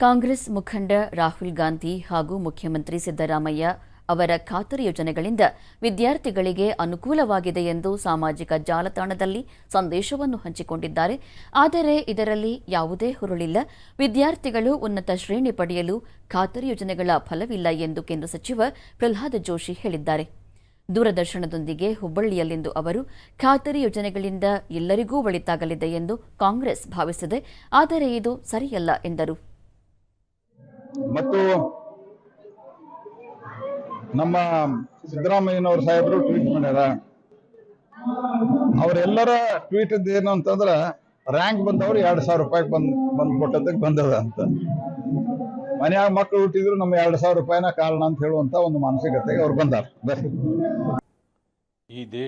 ಕಾಂಗ್ರೆಸ್ ಮುಖಂಡ ರಾಹುಲ್ ಗಾಂಧಿ ಹಾಗೂ ಮುಖ್ಯಮಂತ್ರಿ ಸಿದ್ದರಾಮಯ್ಯ ಅವರ ಖಾತರಿ ಯೋಜನೆಗಳಿಂದ ವಿದ್ಯಾರ್ಥಿಗಳಿಗೆ ಅನುಕೂಲವಾಗಿದೆ ಎಂದು ಸಾಮಾಜಿಕ ಜಾಲತಾಣದಲ್ಲಿ ಸಂದೇಶವನ್ನು ಹಂಚಿಕೊಂಡಿದ್ದಾರೆ. ಆದರೆ ಇದರಲ್ಲಿ ಯಾವುದೇ ಹುರುಳಿಲ್ಲ. ವಿದ್ಯಾರ್ಥಿಗಳು ಉನ್ನತ ಶ್ರೇಣಿ ಪಡೆಯಲು ಖಾತರಿ ಯೋಜನೆಗಳ ಫಲವಿಲ್ಲ ಎಂದು ಕೇಂದ್ರ ಸಚಿವ ಪ್ರಹ್ಲಾದ್ ಜೋಶಿ ಹೇಳಿದ್ದಾರೆ. ದೂರದರ್ಶನದೊಂದಿಗೆ ಹುಬ್ಬಳ್ಳಿಯಲ್ಲಿಂದು ಅವರು, ಖಾತರಿ ಯೋಜನೆಗಳಿಂದ ಎಲ್ಲರಿಗೂ ಒಳಿತಾಗಲಿದೆ ಎಂದು ಕಾಂಗ್ರೆಸ್ ಭಾವಿಸಿದೆ. ಆದರೆ ಇದು ಸರಿಯಲ್ಲ ಎಂದರು. ಮತ್ತು ನಮ್ಮ ಸಿದ್ದರಾಮಯ್ಯನವ್ರ ಸಾಹೇಬರು ಟ್ವೀಟ್ ಮಾಡ್ಯಾರ. ಅವರೆಲ್ಲರ ಟ್ವೀಟ್ ಏನು ಅಂತಂದ್ರ ರ್ಯಾಂಕ್ ಬಂದವ್ರು ಎರಡ್ ಸಾವಿರ ರೂಪಾಯಿ ಬಂದ್ ಬಂದ್ ಕೊಟ್ಟದಕ್ಕೆ ಬಂದದ ಅಂತ. ಮನೆಯಾಗ ಮಕ್ಕಳು ಹುಟ್ಟಿದ್ರು ನಮ್ಮ ಎರಡ್ ಸಾವಿರ ರೂಪಾಯಿನ ಕಾರಣ ಅಂತ ಹೇಳುವಂತ ಒಂದು ಮಾನಸಿಕತೆಗೆ ಅವ್ರು ಬಂದಾರ.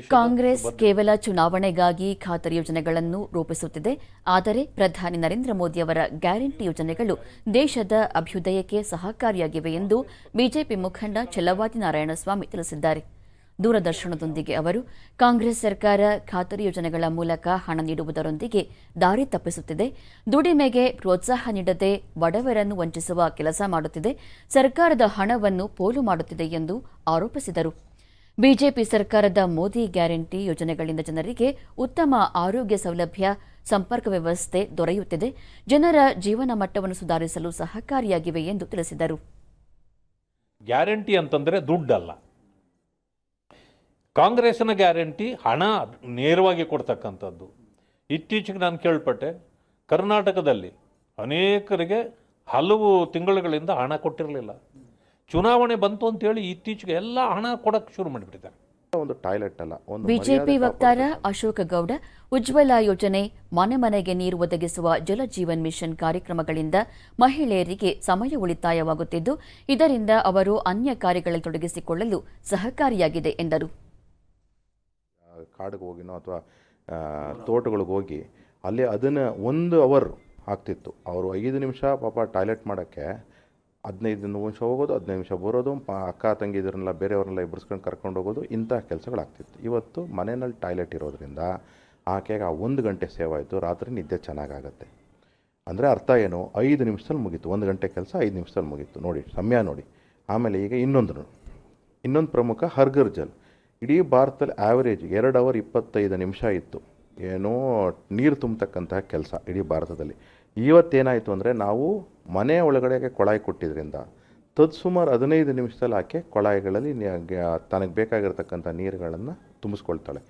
ಕಾಂಗ್ರೆಸ್ ಕೇವಲ ಚುನಾವಣೆಗಾಗಿ ಖಾತರಿ ಯೋಜನೆಗಳನ್ನು ರೂಪಿಸುತ್ತಿದೆ. ಆದರೆ ಪ್ರಧಾನಿ ನರೇಂದ್ರ ಮೋದಿ ಅವರ ಗ್ಯಾರಂಟಿ ಯೋಜನೆಗಳು ದೇಶದ ಅಭ್ಯುದಯಕ್ಕೆ ಸಹಕಾರಿಯಾಗಿವೆ ಎಂದು ಬಿಜೆಪಿ ಮುಖಂಡ ಛಲವಾದಿ ನಾರಾಯಣಸ್ವಾಮಿ ತಿಳಿಸಿದ್ದಾರೆ. ದೂರದರ್ಶನದೊಂದಿಗೆ ಅವರು ಕಾಂಗ್ರೆಸ್ ಸರ್ಕಾರ ಖಾತರಿ ಯೋಜನೆಗಳ ಮೂಲಕ ಹಣ ನೀಡುವುದರೊಂದಿಗೆ ದಾರಿ ತಪ್ಪಿಸುತ್ತಿದೆ. ದುಡಿಮೆಗೆ ಪ್ರೋತ್ಸಾಹ ನೀಡದೆ ಬಡವರನ್ನು ವಂಚಿಸುವ ಕೆಲಸ ಮಾಡುತ್ತಿದೆ. ಸರ್ಕಾರದ ಹಣವನ್ನು ಪೋಲು ಮಾಡುತ್ತಿದೆ ಎಂದು ಆರೋಪಿಸಿದರು. ಬಿಜೆಪಿ ಸರ್ಕಾರದ ಮೋದಿ ಗ್ಯಾರಂಟಿ ಯೋಜನೆಗಳಿಂದ ಜನರಿಗೆ ಉತ್ತಮ ಆರೋಗ್ಯ ಸೌಲಭ್ಯ, ಸಂಪರ್ಕ ವ್ಯವಸ್ಥೆ ದೊರೆಯುತ್ತಿದೆ. ಜನರ ಜೀವನ ಮಟ್ಟವನ್ನು ಸುಧಾರಿಸಲು ಸಹಕಾರಿಯಾಗಿವೆ ಎಂದು ತಿಳಿಸಿದರು. ಗ್ಯಾರಂಟಿ ಅಂತಂದರೆ ದುಡ್ಡಲ್ಲ. ಕಾಂಗ್ರೆಸ್ನ ಗ್ಯಾರಂಟಿ ಹಣ ನೇರವಾಗಿ ಕೊಡ್ತಕ್ಕಂಥದ್ದು. ಇತ್ತೀಚೆಗೆ ನಾನು ಕೇಳ್ಪಟ್ಟೆ, ಕರ್ನಾಟಕದಲ್ಲಿ ಅನೇಕರಿಗೆ ಹಲವು ತಿಂಗಳುಗಳಿಂದ ಹಣ ಕೊಟ್ಟಿರಲಿಲ್ಲ. ಚುನಾವಣೆ ಬಂತು ಅಂತೇಳಿ ಇತ್ತೀಚೆಗೆ ಎಲ್ಲ ಹಣ ಕೊಡಕ್ಕೆ ಶುರು ಮಾಡಿಬಿಟ್ಟಿದ್ದಾರೆ. ಒಂದು ಟಾಯ್ಲೆಟ್ ಅಲ್ಲ ಒಂದು ಬಿಜೆಪಿ ವಕ್ತಾರ ಅಶೋಕ ಗೌಡ ಉಜ್ವಲ ಯೋಜನೆ ಮನೆ ಮನೆಗೆ ನೀರು ಒದಗಿಸುವ ಜಲಜೀವನ್ ಮಿಷನ್ ಕಾರ್ಯಕ್ರಮಗಳಿಂದ ಮಹಿಳೆಯರಿಗೆ ಸಮಯ ಉಳಿತಾಯವಾಗುತ್ತಿದ್ದು ಇದರಿಂದ ಅವರು ಅನ್ಯ ಕಾರ್ಯಗಳಲ್ಲಿ ತೊಡಗಿಸಿಕೊಳ್ಳಲು ಸಹಕಾರಿಯಾಗಿದೆ ಎಂದರು. ಕಾಡಿಗೆ ಹೋಗಿನೋ ಅಥವಾ ತೋಟಗಳಿಗೆ ಹೋಗಿ ಅಲ್ಲಿ ಅದನ್ನು ಒಂದು ಅವರ್ ಆಗ್ತಿತ್ತು. ಅವರು ಐದು ನಿಮಿಷ ಪಾಪ ಟಾಯ್ಲೆಟ್ ಮಾಡೋಕ್ಕೆ ಹದಿನೈದು ನಿಮಿಷ ಹೋಗೋದು, ಹದಿನೈದು ನಿಮಿಷ ಬರೋದು ಅಕ್ಕ ತಂಗಿ ಇದರನ್ನೆಲ್ಲ ಬೇರೆಯವ್ರನ್ನೆಲ್ಲ ಇಬ್ಬರ್ಸ್ಕೊಂಡು ಕರ್ಕೊಂಡು ಹೋಗೋದು, ಇಂಥ ಕೆಲಸಗಳಾಗ್ತಿತ್ತು. ಇವತ್ತು ಮನೆಯಲ್ಲಿ ಟಾಯ್ಲೆಟ್ ಇರೋದ್ರಿಂದ ಆಕೆಗೆ ಆ ಒಂದು ಗಂಟೆ ಸೇವ್ ಆಯಿತು, ರಾತ್ರಿ ನಿದ್ದೆ ಚೆನ್ನಾಗಾಗತ್ತೆ. ಅಂದರೆ ಅರ್ಥ ಏನು? ಐದು ನಿಮಿಷದಲ್ಲಿ ಮುಗೀತು, ಒಂದು ಗಂಟೆ ಕೆಲಸ ಐದು ನಿಮಿಷದಲ್ಲಿ ಮುಗೀತು. ನೋಡಿ, ಸಮಯ ನೋಡಿ. ಆಮೇಲೆ ಈಗ ಇನ್ನೊಂದು. ಇನ್ನೊಂದು ಪ್ರಮುಖ ಹರ್ಗರ್ ಜಲ್. ಇಡೀ ಭಾರತದಲ್ಲಿ ಆ್ಯಾವರೇಜ್ ಎರಡು ಅವರ್ ಇಪ್ಪತ್ತೈದು ನಿಮಿಷ ಇತ್ತು. ಏನೋ ನೀರು ತುಂಬತಕ್ಕಂತಹ ಕೆಲಸ ಇಡೀ ಭಾರತದಲ್ಲಿ. ಇವತ್ತೇನಾಯಿತು ಅಂದರೆ ನಾವು ಮನೆ ಒಳಗಡೆಗೆ ಕೊಳಾಯಿ ಕೊಟ್ಟಿದ್ದರಿಂದ ತತ್ಸುಮಾರು ಹದಿನೈದು ನಿಮಿಷದಲ್ಲಿ ಆಕೆ ಕೊಳಾಯಿಗಳಲ್ಲಿ ತನಗೆ ಬೇಕಾಗಿರತಕ್ಕಂಥ ನೀರುಗಳನ್ನು ತುಂಬಿಸ್ಕೊಳ್ತಾಳೆ.